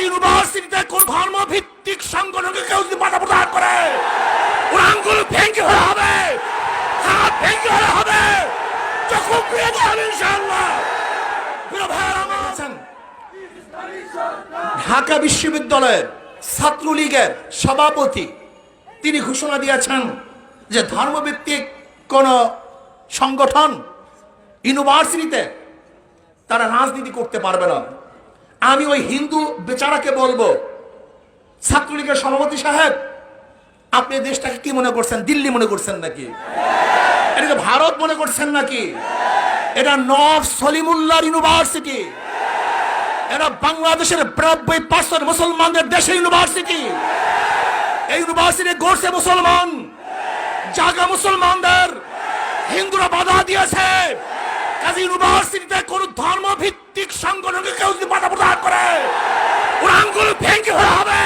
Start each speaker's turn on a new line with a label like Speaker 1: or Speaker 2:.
Speaker 1: কাজী ইউনিভার্সিটিতে কোন ধর্ম সংগঠনকে কেউ যদি বাধা প্রদান করে ওর আঙ্গুল ভেঙে হলে হবে। হাত ভেঙে হলে হবে। চক্ষু প্রিয় হবে ইনশাআল্লাহ। প্রিয় ভাইয়ের আমার আছেন। ঢাকা বিশ্ববিদ্যালয়ের ছাত্রলীগের সভাপতি তিনি ঘোষণা দিয়েছেন যে ধর্মভিত্তিক কোন সংগঠন ইউনিভার্সিটিতে তারা রাজনীতি করতে পারবে না। আমি ওই হিন্দু বেচারাকে বলব, ছাত্রলীগের সভাপতি সাহেব, আপনি দেশটাকে কি মনে করছেন? দিল্লি মনে করছেন নাকি? এটাকে ভারত মনে করছেন নাকি? এটা নব সলিমুল্লাহ ইউনিভার্সিটি। এরা বাংলাদেশের নব্বই পার্সেন্ট মুসলমানদের দেশের ইউনিভার্সিটি। এই ইউনিভার্সিটি গড়ছে মুসলমান। জাগা মুসলমানদের। হিন্দুরা বাধা দিয়েছে। কাজে ইউনিভার্সিটিতে কোন ধর্ম ভিত্তিক সংগঠনকে কেউ যদি বাধা প্রদান করে ওর আঙ্গুল ভেঙে হলে হবে